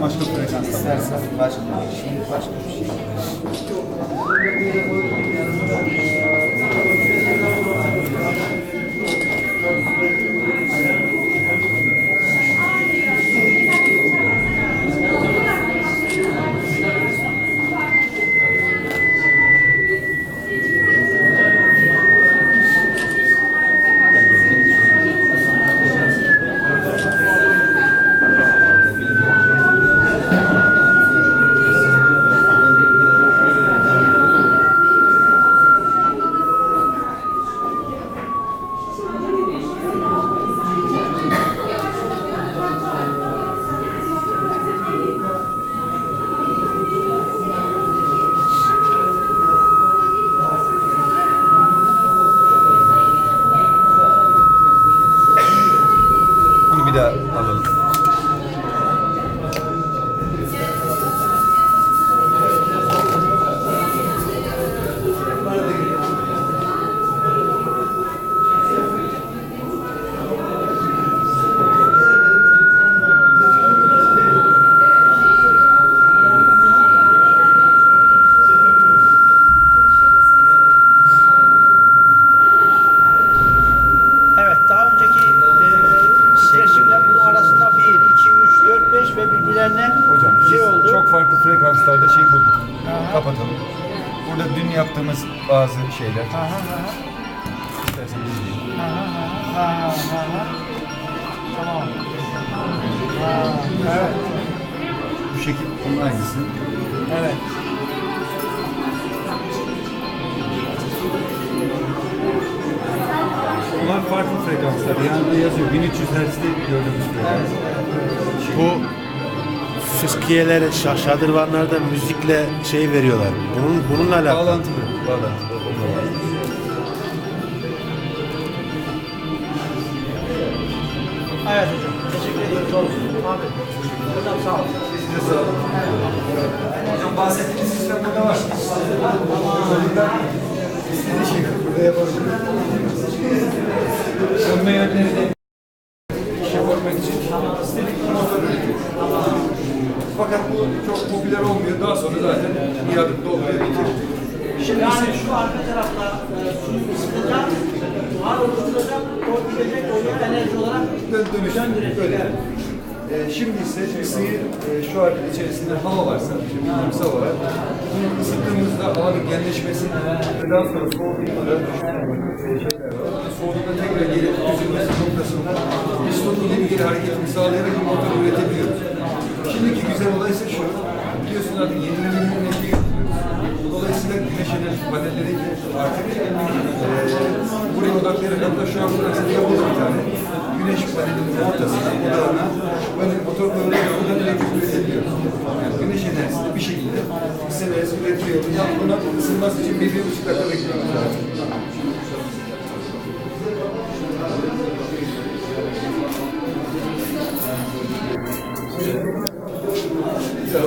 Başka frekans istersen başka bir şey, başka bir şey. 5 ve birbirlerine Hocam şey oldu. çok farklı frekanslarda şey bulduk. Aha. Kapatalım. Burada dün yaptığımız bazı şeyler. Aha, aha, İsterseniz izleyin. aha, aha, aha, aha. Tamam. Ha, evet, Bu şekil onun aynısı. evet. Bunlar farklı frekanslar. Yanında yazıyor. 1300 Hz'de gördüğümüz frekans. Bu fıskiyeler, şa- şadırvanlarda müzikle şey veriyorlar. Bunun bununla alakalı. Bağlantılı. Bağlantılı. Evet hocam, teşekkür ediyoruz. Olsun. Abi, hocam sağ olun. Size sağ olun. Hocam bahsettiğiniz sistem burada var. Çocuklar istediği şeyi burada yapabilir. Dönme yönleri de iş yapabilmek için istedikleri motor üretiyor. Fakat bu çok popüler olmuyor. Daha sonra zaten bir adım dolduruyor bitiyor. Şimdi Yani ise tarafta e, suyu ısıtacak, buhar oluşturacak, o gidecek oraya enerji olarak döndürecek. böyle. Ee, şimdi ise ısıyı e, şu alet içerisinde hava varsa, şimdi hava var. Bunu ısıttığımızda havanın genleşmesi daha sonra soğuduğunda. Soğuduğunda tekrar geri düzülmesi noktasında piston ileri geri hareketini sağlayarak bir motor üretebiliyoruz. Panelleri artık buraya odaklayarak hatta şu an Fransa'da yapıldı bir tane. Güneş panelinin ortasına, odağına böyle motor koyarak buradan elektrik üretebiliyoruz. Yani güneş enerjisini bir şekilde ısınırız, üretiyoruz. Yani buna ısınması için bir, bir buçuk dakika bekliyoruz lazım. Bir daha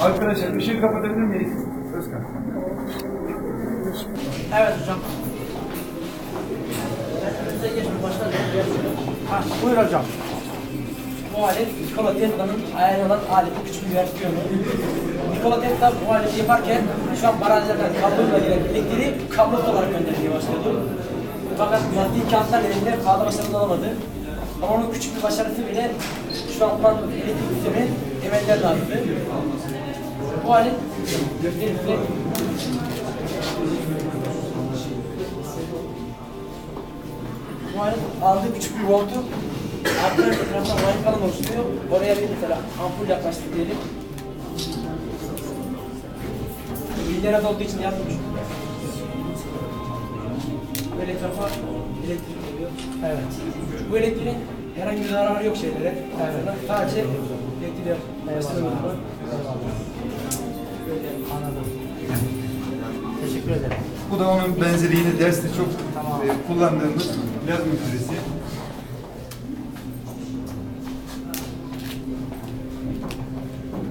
Arkadaşlar ışığı şey kapatabilir miyiz? Özkan. Evet hocam. Buyur hocam. Bu alet Nikola Tesla'nın ayarlanan aleti küçük bir versiyonu. Nikola Tesla bu aleti yaparken şu an barajlardan kabloyla gelen elektriği kablo olarak göndermeye başladı. Fakat maddi imkanlar nedeniyle fazla başarılı olamadı. Ama onun küçük bir başarısı bile şu an kuantum elektrik sistemi temellerini attı. Bu alet göstereyim size. Bu alet aldığı küçük bir voltu arka etrafına mayın falan oluşturuyor. Oraya bir mesela ampul yaklaştık diyelim. Milyara olduğu için yapmış. Böyle etrafa elektrik. Evet. Bu elektriğin herhangi bir zararı yok şeylere. Evet. Sadece elektriği başlıyoruz. Böyle anladım. Teşekkür ederim. Bu da onun benzeri yine derste çok e, kullandığımız plazma küresi.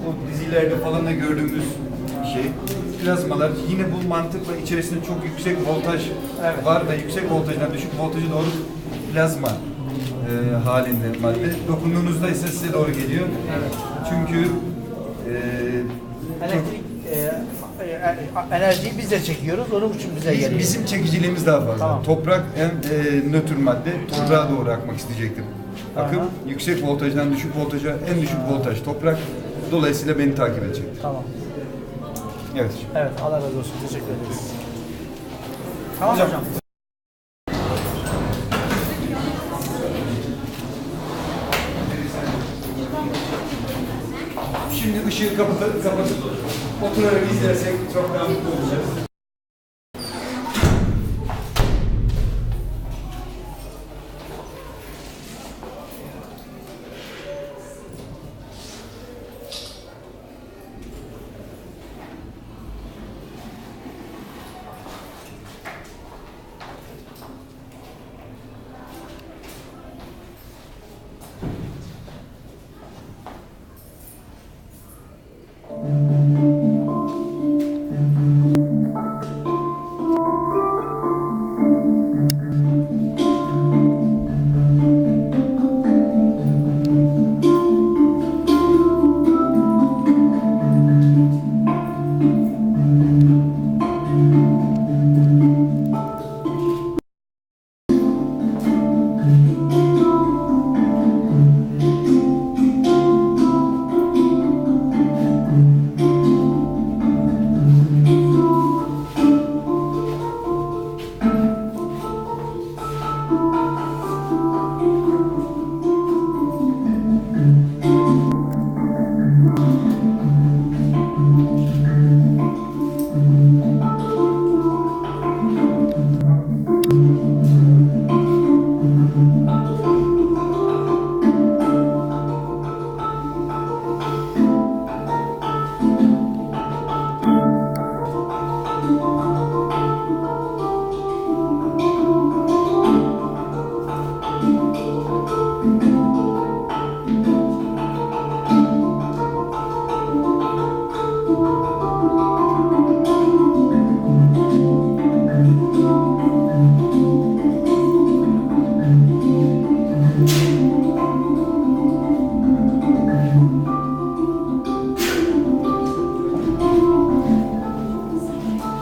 O dizilerde falan da gördüğümüz şey. Plazmalar yine bu mantıkla içerisinde çok yüksek voltaj var ve yüksek voltajdan düşük voltajı doğru plazma e, halinde madde. Dokunduğunuzda ise size doğru geliyor. Çünkü e, Elektrik e, e, enerjiyi biz de çekiyoruz. Onun için bize Biz- geliyor. bizim çekiciliğimiz daha fazla. Tamam. Toprak en e, nötr madde, toprağa doğru akmak isteyecektir. Akım Aha. yüksek voltajdan düşük voltaja, en düşük voltaj toprak. Dolayısıyla beni takip edecektir. Tamam. Evet. Evet Allah razı olsun. Teşekkür ederiz. Tamam hocam. Şimdi ışığı kapatıp, kapatıp oturarak izlersek çok daha mutlu olacağız.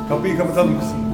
Kapıyı kapatalım mısın?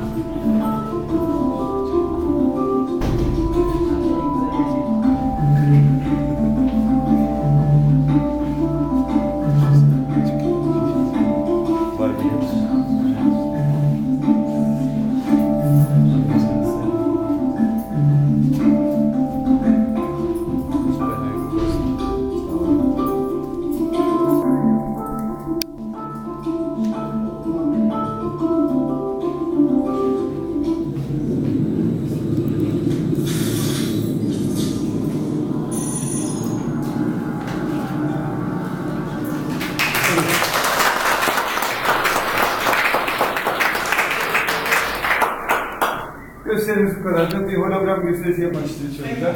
Gösterimiz bu kadar. Bir hologram gösterisi yapmak istiyor çocuklar.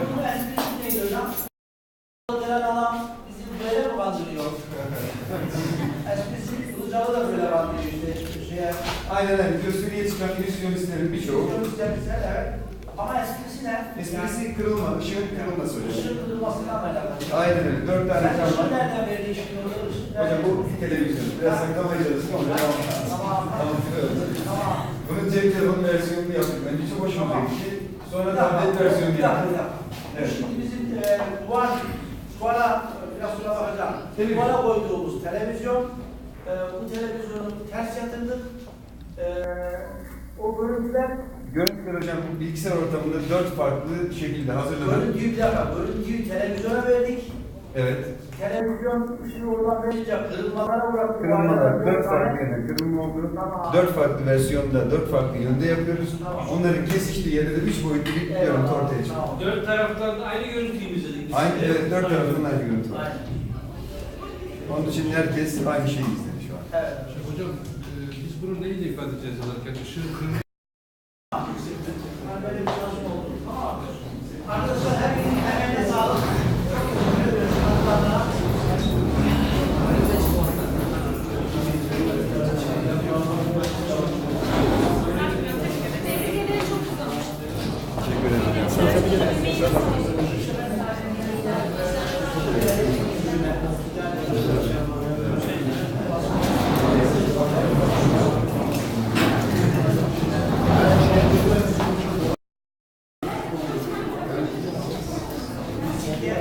Gelen adam bizi böyle mi kandırıyor? Esprisi Ilıcalı da böyle kandırıyor işte. Şeye, Aynen öyle. Gösteriye çıkan illüzyonistlerin birçoğu evet. Ama esprisi ne? Esprisi kırılma, ışığın kırılması hocam. Işık kırılmasından alakalı. Aynen öyle. Dört tane Sen cam var. nereden verdi ışığı? Işığı Hocam bu televizyon. Biraz ama tamam. Tamam. Cep telefonu versiyonunu yaptık. Bence çok hoşuma Tamam. gitti. Sonra tablet versiyonu bir dakika, yaptık. Evet. Şimdi bizim e, duvar, duvara, biraz sonra bakacağım. Televizyon. Duvara koyduğumuz televizyon, e, bu televizyonu ters yatırdık. E, o görüntüler, Görüntüler hocam bu bilgisayar ortamında dört farklı şekilde hazırlanan. görüntüyü bir dakika, görüntüyü televizyona verdik. Evet. Televizyon ışığı oradan verince kırılmalara uğradı. Kırılmalar, dört farklı yani kırılma oldu. Tamam. Dört farklı versiyonda, dört farklı yönde yapıyoruz. Tamam. Onların kesiştiği yerde de üç boyutlu bir görüntü ortaya çıkıyor. Tamam. Dört taraftan da aynı görüntüyü izledik. biz. Aynı, evet, dört tarafından aynı görüntü var. Onun için herkes aynı şeyi izledi şu an. Evet. Hocam e, biz bunu neyle ifade edeceğiz yazarken? Işığın kırmızı Ben böyle bir çalışma oldu. Tamam. Arkadaşlar her birinin emeğine sağlık. Teşekkür ederim. Bir